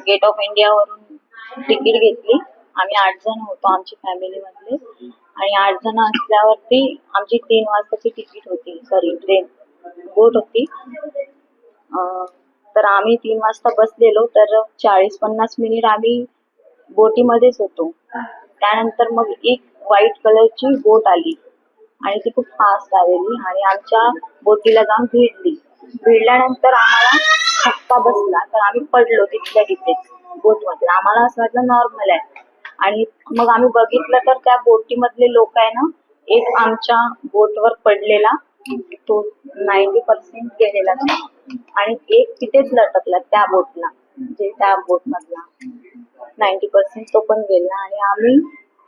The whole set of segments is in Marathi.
गेट ऑफ इंडिया वरून तिकीट घेतली. आम्ही आठ जण होतो आमची फॅमिली मधले. आणि आठ जण असल्यावरती आमची तीन वाजताची तिकीट होती. सॉरी ट्रेन बोट होती. तर आम्ही तीन वाजता बसलेलो. तर चाळीस पन्नास मिनिट आम्ही बोटीमध्येच होतो. त्यानंतर मग एक व्हाईट कलरची बोट आली. आणि ती खूप फास्ट आलेली. आणि आमच्या बोटीला जाऊन भिडली. भिडल्यानंतर आम्हाला धक्का बसला तर आम्ही पडलो तिथल्या तिथेच बोटमध्ये. आम्हाला असं वाटलं नॉर्मल आहे. आणि मग आम्ही बघितलं तर त्या बोटीमधले लोक आहे ना एक आमच्या बोटवर पडलेला तो नाईन्टी पर्सेंट गेलेला आणि एक तिथेच लटकला त्या बोटला म्हणजे त्या बोट मधला नाईन्टी पर्सेंट तो पण गेला आणि आम्ही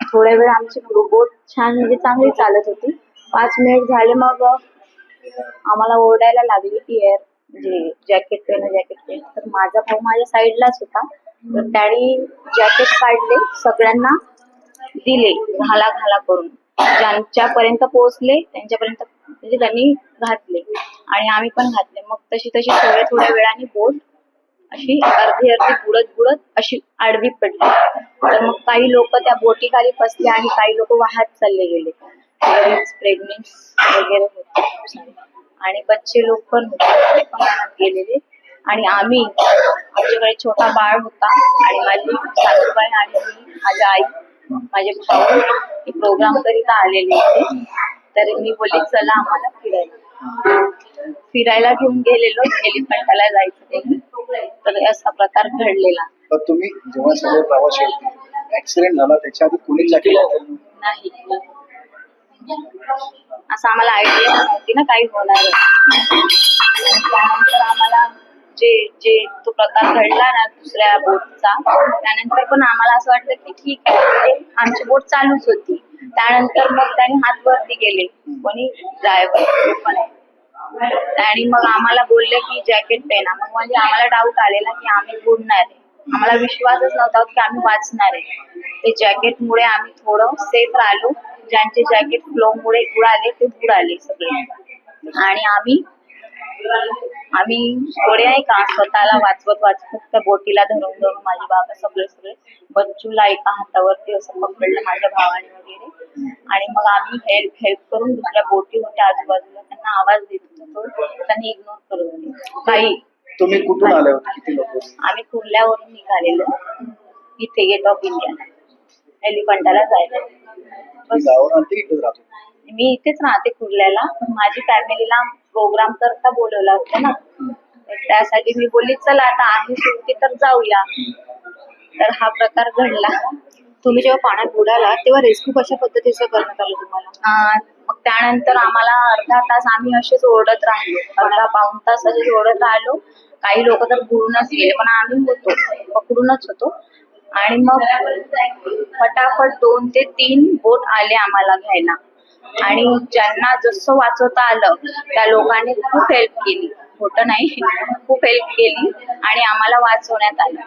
थोड्या वेळ आमची बोट छान म्हणजे चांगली चालत होती. पाच मिनिट झाले मग आम्हाला ओरडायला लागली की एअर म्हणजे जॅकेट पेन जॅकेट पेन तर माझा भाऊ माझ्या साईडलाच होता. तर त्याने जॅकेट काढले सगळ्यांना दिले घाला घाला करून. ज्यांच्यापर्यंत पोहोचले त्यांच्यापर्यंत म्हणजे त्यांनी घातले. आणि आम्ही पण घातले. मग तशी तशी थोड्या थोड्या वेळाने बोट अशी अर्धी अर्धी बुडत बुडत अशी आडवी पडली. तर मग काही लोक त्या बोटीखाली फसले आणि काही लोक वाहत चालले गेले. प्रेग्नेंट वगैरे होते. आणि बच्चे लोक पण होते पण गेलेले. आणि आम्ही आमच्याकडे छोटा बाळ होता आणि माझी सासूबाई आणि मी माझी आई माझे भाऊ हे प्रोग्राम करिता आलेले होते. तर मी बोलली चला आम्हाला फिरायला. फिरायला घेऊन गेलेलो एलिफंटाला जायचं ते तर असा प्रकार घडलेला. तुम्ही जेव्हा सगळे प्रवासी ऍक्सिडेंट झाला त्याच्या आधी कोणी नाही. असं आम्हाला आयडिया नव्हती ना काही होणार त्यानंतर आम्हाला जे जे तो प्रकार घडला ना दुसऱ्या बोटचा त्यानंतर पण आम्हाला असं वाटलं की ठीक आहे म्हणजे आमची बोट चालूच होती. त्यानंतर मग त्याने हात वरती गेले कोणी ड्रायव्हर पण. आणि मग आम्हाला बोलले की जॅकेट पेना. मग म्हणजे आम्हाला डाऊट आलेला की आम्ही बुडणार आहे. आम्हाला विश्वासच नव्हता की आम्ही वाचणार आहे. ते जॅकेट मुळे आम्ही थोडं सेफ राहिलो. ज्यांचे जॅकेट फ्लो मुळे उडाले ते बुडाले सगळे. आणि आम्ही आम्ही थोडे नाही का स्वतःला वाचवत वाचवत त्या बोटीला धरून धरून माझे बाबा सगळे सगळे बच्चूला एका हातावरती असं पकडलं माझ्या भावाने वगैरे. आणि मग आम्ही हेल्प हेल्प करून दुसऱ्या बोटी होत्या आजूबाजूला त्यांना आवाज देत होतो. त्यांनी इग्नोर करत होते. काही तुम्ही कुठून आले होते? किती लोक? आम्ही कुर्ल्यावरून निघालेलो. इथे गेट ऑफ इंडिया एलिफंटाला जायला बस गावावर आलते की इथेच राहतो? मी इथेच राहते कुर्ल्याला. पण माझी फॅमिलीला प्रोग्राम करता बोलवला होता ना. तर त्यासाठी मी बोलली चला आता आहे सुट्टी तर जाऊया. तर हा प्रकार घडला. तुम्ही जेव्हा पाण्यात बुडाला तेव्हा रेस्क्यू कशा पद्धतीचं करण्यात आलं तुम्हाला? अं, मग त्यानंतर आम्हाला अर्धा तास आम्ही असेच ओरडत राहिलो. अर्धा पाऊण तास असेच ओरडत राहिलो. काही लोक तर बुडूनच गेले पण आम्ही होतो. पकडूनच होतो. आणि मग फटाफट दोन ते तीन बोट आले आम्हाला घ्यायला. आणि ज्यांना जसं वाचवता आलं त्या लोकांनी खूप हेल्प केली. खोटं नाही खूप हेल्प केली आणि आम्हाला वाचवण्यात आलं.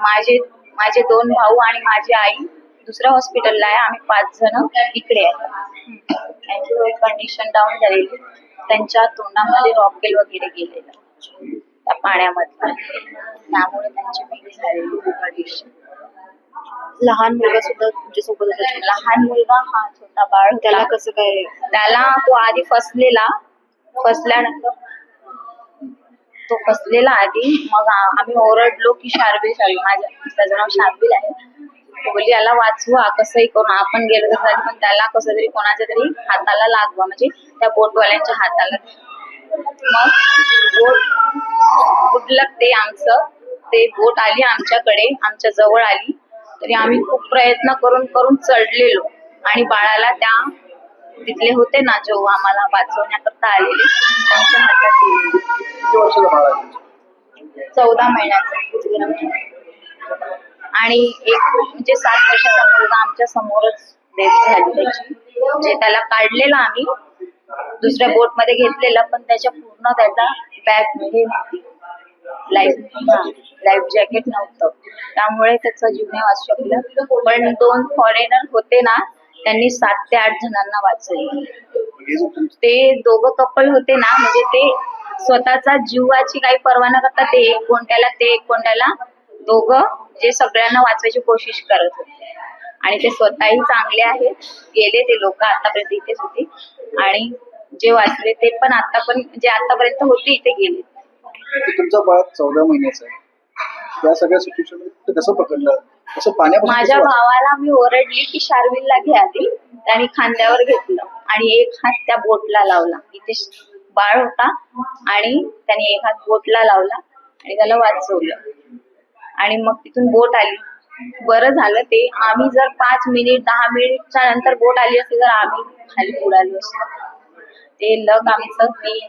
माझे माझे दोन भाऊ आणि माझी आई दुसऱ्या हॉस्पिटलला आहे. आम्ही पाच जण इकडे आहे. त्यांची थोडी कंडिशन डाऊन झालेली. त्यांच्या तोंडामध्ये रॉकेल वगैरे गेलेलं. त्या पाण्यामध्ये त्यामुळे त्यांची वेगळी झालेली कंडिशन लहान मुलगा सुद्धा तुमच्यासोबत होता छोटा. लहान मुलगा हा छोटा बाळ होता. त्याला कसं काय? त्याला तो आधी फसलेला. फसल्यानंतर तो फसलेला आधी. मग आ- आम्ही ओरडलो की शार्बिल शार्बिल माझ्या त्याचं नाव शार्बिल आहे. तो बोलली याला वाचवा कसंही करून आपण गेलो तर चालेल, पण त्याला कसं तरी कोणाच्या तरी हाताला लागवा. म्हणजे त्या बोटवाल्यांच्या हाताला. मग बोट बुडलं ते आमचं. ते बोट आली आमच्याकडे. आमच्या जवळ आली. तरी आम्ही खूप प्रयत्न करून करून चढलेलो. आणि बाळाला त्या तिथले होते ना जो आम्हाला वाचवण्याकरता आलेले त्यांच्या हातात दिली. चौदा महिन्याचा. आणि एक म्हणजे सात वर्षाचा मुलगा आमच्या समोरच डेथ झाली त्याची. म्हणजे त्याला काढलेला आम्ही. दुसऱ्या बोटमध्ये घेतलेला पण त्याच्या पूर्ण त्याचा बॅग म्हणजे लाईफ लाईफ जॅकेट नव्हतं. त्यामुळे त्याचा जीव नाही वाचू शकलं पण दोन फॉरेनर होते ना त्यांनी सात ते आठ जणांना वाचवलं. ते दोघं कपल होते ना म्हणजे ते स्वतःचा जीवाची काही पर्वा न करता ते एक कोणत्याला ते एक कोणत्याला दोघं जे सगळ्यांना वाचवायची कोशिश करत होते. आणि ते स्वतःही चांगले आहेत. गेले ते लोक आतापर्यंत इथेच होते. आणि जे वाचले ते पण आता पण जे आतापर्यंत होते इथे गेले. तुमचा बाळ चौदा महिन्याचा आहे? त्या सगळ्या सिच्युएशनमध्ये ते कसं पकडलं? कसं पाण्यापासून माझ्या कसं वाचलं? भावाला मी ओरडली की शार्विलला घे आधी त्याने खांद्यावर घेतलं आणि एक हात त्या बोटला लावला. इथे श- बाळ होता आणि त्याने एक हात बोटला लावला आणि त्याला वाचवलं. आणि मग तिथून बोट आली. बरं झालं ते. आम्ही जर पाच मिनिट दहा मिनिटच्या नंतर बोट आली असती तर आम्ही खाली उडालो असतो. ते लक आमचं की